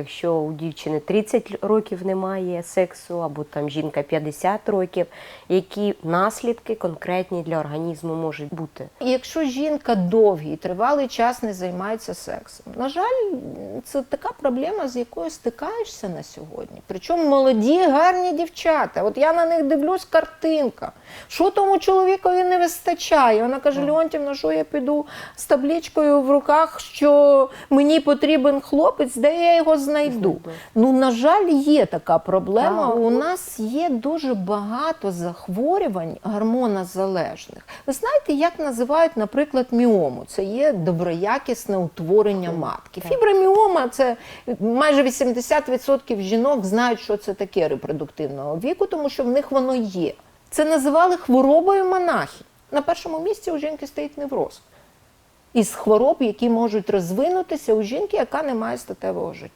якщо у дівчини 30 років немає сексу, або там жінка 50 років, які наслідки конкретні для організму можуть бути. Якщо жінка довгий тривалий час не займається сексом, на жаль, це така проблема, з якою стикаєшся на сьогодні. Причому молоді, гарні дівчата. От я на них дивлюсь, картинка. Що тому чоловікові не вистачає? Вона каже: Леонтівна, що я піду з табличкою в руках, що мені потрібен хлопець, де я його знайду. Ну, на жаль, є така проблема. Так. У нас є дуже багато захворювань гормонозалежних. Ви знаєте, як називають, наприклад, міому? Це є доброякісне утворення матки. Фіброміома це майже 80% жінок знають, що це таке репродуктивного віку, тому що в них воно є. Це називали хворобою монахів. На першому місці у жінки стоїть невроз. Із хвороб, які можуть розвинутися у жінки, яка не має статевого життя.